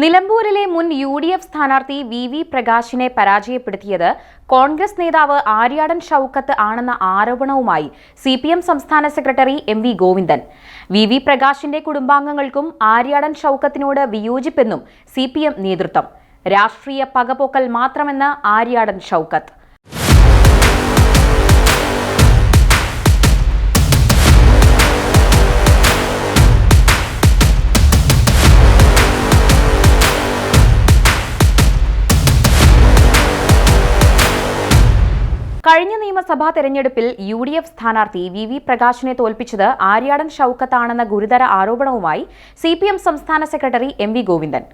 നിലമ്പൂരിലെ മുൻ U D F സ്ഥാനാർത്ഥി വി വി പ്രകാശിനെ പരാജയപ്പെടുത്തിയത് കോൺഗ്രസ് നേതാവ് ആര്യാടൻ ഷൌക്കത്ത് ആണെന്ന ആരോപണവുമായി സി പി എം സംസ്ഥാന secretary M V Govindan. V V പ്രകാശിന്റെ കുടുംബാംഗങ്ങൾക്കും ആര്യാടൻ ഷൌക്കത്തിനോട് വിയോജിപ്പെന്നും സി പി എം നേതൃത്വം. രാഷ്ട്രീയ പകപോക്കൽ മാത്രമെന്ന് ആര്യാടൻ ഷൌക്കത്ത്. കഴിഞ്ഞ നിയമസഭാ തെരഞ്ഞെടുപ്പിൽ യു ഡി എഫ് സ്ഥാനാർത്ഥി വി വി പ്രകാശിനെ തോൽപ്പിച്ചത് ആര്യാടൻ ഷൌക്കത്താണെന്ന ഗുരുതര ആരോപണവുമായി സി പി എം സംസ്ഥാന സെക്രട്ടറി എം വി ഗോവിന്ദൻ.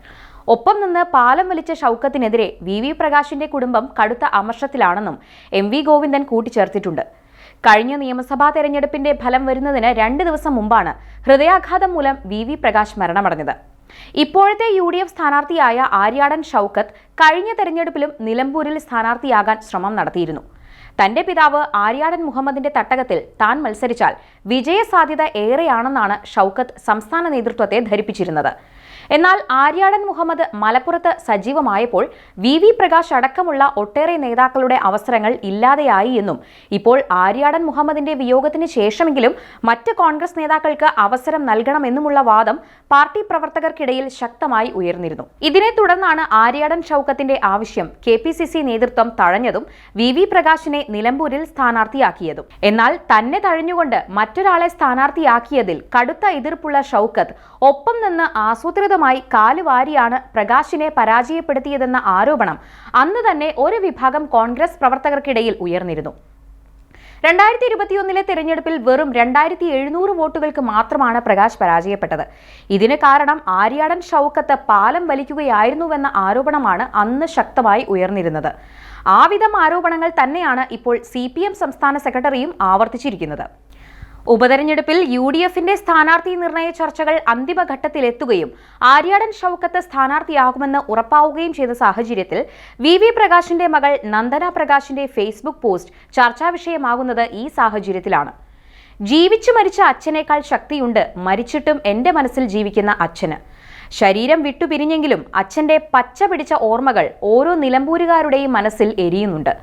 ഒപ്പം നിന്ന് പാലം വലിച്ച ഷൌക്കത്തിനെതിരെ വി വി പ്രകാശിന്റെ കുടുംബം കടുത്ത അമർഷത്തിലാണെന്നും എം വി ഗോവിന്ദൻ കൂട്ടിച്ചേർത്തിട്ടുണ്ട്. കഴിഞ്ഞ നിയമസഭാ തെരഞ്ഞെടുപ്പിന്റെ ഫലം വരുന്നതിന് രണ്ട് ദിവസം മുമ്പാണ് ഹൃദയാഘാതം മൂലം വി വി പ്രകാശ് മരണമടഞ്ഞത്. ഇപ്പോഴത്തെ യു ഡി എഫ് സ്ഥാനാർത്ഥിയായ ആര്യാടൻ ഷൌക്കത്ത് കഴിഞ്ഞ തെരഞ്ഞെടുപ്പിലും നിലമ്പൂരിൽ സ്ഥാനാർത്ഥിയാകാൻ ശ്രമം നടത്തിയിരുന്നു. തന്റെ പിതാവ് ആര്യാടൻ മുഹമ്മദിന്റെ തട്ടകത്തിൽ താൻ മത്സരിച്ചാൽ വിജയസാധ്യത ഏറെയാണെന്നാണ് ഷൌക്കത്ത് സംസ്ഥാന നേതൃത്വത്തെ ധരിപ്പിച്ചിരുന്നത്. എന്നാൽ ആര്യാടൻ മുഹമ്മദ് മലപ്പുറത്ത് സജീവമായപ്പോൾ വി വി പ്രകാശ് അടക്കമുള്ള ഒട്ടേറെ നേതാക്കളുടെ അവസരങ്ങൾ ഇല്ലാതെയായി എന്നും ഇപ്പോൾ ആര്യാടൻ മുഹമ്മദിന്റെ വിയോഗത്തിന് ശേഷമെങ്കിലും മറ്റ് കോൺഗ്രസ് നേതാക്കൾക്ക് അവസരം നൽകണമെന്നുമുള്ള വാദം പാർട്ടി പ്രവർത്തകർക്കിടയിൽ ശക്തമായി ഉയർന്നിരുന്നു. ഇതിനെ തുടർന്നാണ് ആര്യാടൻ ഷൌക്കത്തിന്റെ ആവശ്യം കെ നേതൃത്വം തഴഞ്ഞതും വി വി പ്രകാശിനെ നിലമ്പൂരിൽ സ്ഥാനാർത്ഥിയാക്കിയതും. എന്നാൽ തന്നെ തഴഞ്ഞുകൊണ്ട് മറ്റൊരാളെ സ്ഥാനാർത്ഥിയാക്കിയതിൽ കടുത്ത എതിർപ്പുള്ള ഷൌക്കത്ത് ഒപ്പം നിന്ന് ആസൂത്രിതമായി കാലുവാരിയാണ് പ്രകാശിനെ പരാജയപ്പെടുത്തിയതെന്ന ആരോപണം അന്ന് തന്നെ ഒരു വിഭാഗം കോൺഗ്രസ് പ്രവർത്തകർക്കിടയിൽ ഉയർന്നിരുന്നു. രണ്ടായിരത്തി ഇരുപത്തിയൊന്നിലെ തെരഞ്ഞെടുപ്പിൽ വെറും രണ്ടായിരത്തി എഴുന്നൂറ് വോട്ടുകൾക്ക് മാത്രമാണ് പ്രകാശ് പരാജയപ്പെട്ടത്. ഇതിന് കാരണം ആര്യാടൻ ഷൗക്കത്ത് പാലം വലിക്കുകയായിരുന്നുവെന്ന ആരോപണമാണ് അന്ന് ശക്തമായി ഉയർന്നിരുന്നത്. ആവിധം ആരോപണങ്ങൾ തന്നെയാണ് ഇപ്പോൾ സി സംസ്ഥാന സെക്രട്ടറിയും ആവർത്തിച്ചിരിക്കുന്നത്. ഉപതെരഞ്ഞെടുപ്പിൽ യു ഡി എഫിന്റെ സ്ഥാനാർത്ഥി നിർണയ ചർച്ചകൾ അന്തിമഘട്ടത്തിലെത്തുകയും ആര്യാടൻ ഷൌക്കത്ത് സ്ഥാനാർത്ഥിയാകുമെന്ന് ഉറപ്പാവുകയും ചെയ്ത സാഹചര്യത്തിൽ വി വി പ്രകാശിന്റെ മകൾ നന്ദന പ്രകാശിന്റെ ഫേസ്ബുക്ക് പോസ്റ്റ് ചർച്ചാ വിഷയമാകുന്നത് ഈ സാഹചര്യത്തിലാണ്. ജീവിച്ചു മരിച്ച അച്ഛനേക്കാൾ ശക്തിയുണ്ട് മരിച്ചിട്ടും എന്റെ മനസ്സിൽ ജീവിക്കുന്ന അച്ഛന്. ശരീരം വിട്ടുപിരിഞ്ഞെങ്കിലും അച്ഛന്റെ പച്ച പിടിച്ച ഓർമ്മകൾ ഓരോ നിലമ്പൂരുകാരുടെയും മനസ്സിൽ എരിയുന്നുണ്ട്.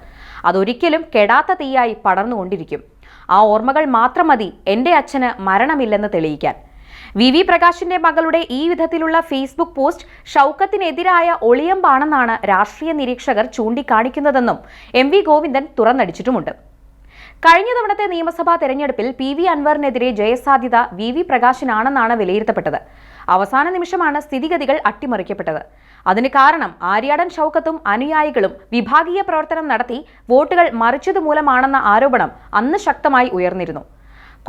അതൊരിക്കലും കെടാത്ത തീയായി പടർന്നുകൊണ്ടിരിക്കും. ആ ഓർമ്മകൾ മാത്രം മതി എന്റെ അച്ഛന് മരണമില്ലെന്ന് തെളിയിക്കാൻ. വി വി പ്രകാശിന്റെ മകളുടെ ഈ വിധത്തിലുള്ള ഫേസ്ബുക്ക് പോസ്റ്റ് ഷൗക്കത്തിനെതിരായ ഒളിയമ്പാണെന്നാണ് രാഷ്ട്രീയ നിരീക്ഷകർ ചൂണ്ടിക്കാണിക്കുന്നതെന്നും എം വി ഗോവിന്ദൻ തുറന്നടിച്ചിട്ടുമുണ്ട്. കഴിഞ്ഞ തവണത്തെ നിയമസഭാ തെരഞ്ഞെടുപ്പിൽ പി വി അൻവറിനെതിരെ ജയസാധ്യത വി വി പ്രകാശിനാണെന്നാണ് വിലയിരുത്തപ്പെട്ടത്. അവസാന നിമിഷമാണ് സ്ഥിതിഗതികൾ അട്ടിമറിക്കപ്പെട്ടത്. അതിന് കാരണം ആര്യാടൻ ഷൗക്കത്തും അനുയായികളും വിഭാഗീയ പ്രവർത്തനം നടത്തി വോട്ടുകൾ മറിച്ചതുമൂലമാണെന്ന ആരോപണം അന്ന് ശക്തമായി ഉയർന്നിരുന്നു.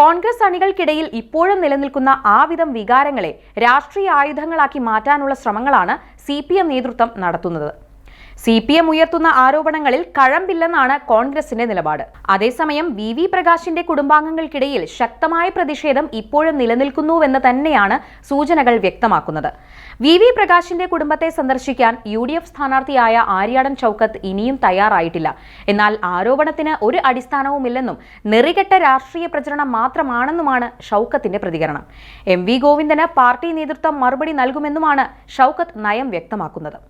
കോൺഗ്രസ് അണികൾക്കിടയിൽ ഇപ്പോഴും നിലനിൽക്കുന്ന ആവിധം വികാരങ്ങളെ രാഷ്ട്രീയ ആയുധങ്ങളാക്കി മാറ്റാനുള്ള ശ്രമങ്ങളാണ് സി നേതൃത്വം നടത്തുന്നത്. സി പി എം ഉയർത്തുന്ന ആരോപണങ്ങളിൽ കഴമ്പില്ലെന്നാണ് കോൺഗ്രസിന്റെ നിലപാട്. അതേസമയം വി വി പ്രകാശിന്റെ കുടുംബാംഗങ്ങൾക്കിടയിൽ ശക്തമായ പ്രതിഷേധം ഇപ്പോഴും നിലനിൽക്കുന്നുവെന്ന് തന്നെയാണ് സൂചനകൾ വ്യക്തമാക്കുന്നത്. വി വി പ്രകാശിന്റെ കുടുംബത്തെ സന്ദർശിക്കാൻ യു ഡി എഫ് സ്ഥാനാർത്ഥിയായ ആര്യാടൻ ചൌക്കത്ത് ഇനിയും തയ്യാറായിട്ടില്ല. എന്നാൽ ആരോപണത്തിന് ഒരു അടിസ്ഥാനവുമില്ലെന്നും നെറികെട്ട രാഷ്ട്രീയ പ്രചരണം മാത്രമാണെന്നുമാണ് ഷൌക്കത്തിന്റെ പ്രതികരണം. എം വി ഗോവിന്ദന് പാർട്ടി നേതൃത്വം മറുപടി നൽകുമെന്നുമാണ് ഷൌക്കത്ത് നയം വ്യക്തമാക്കുന്നത്.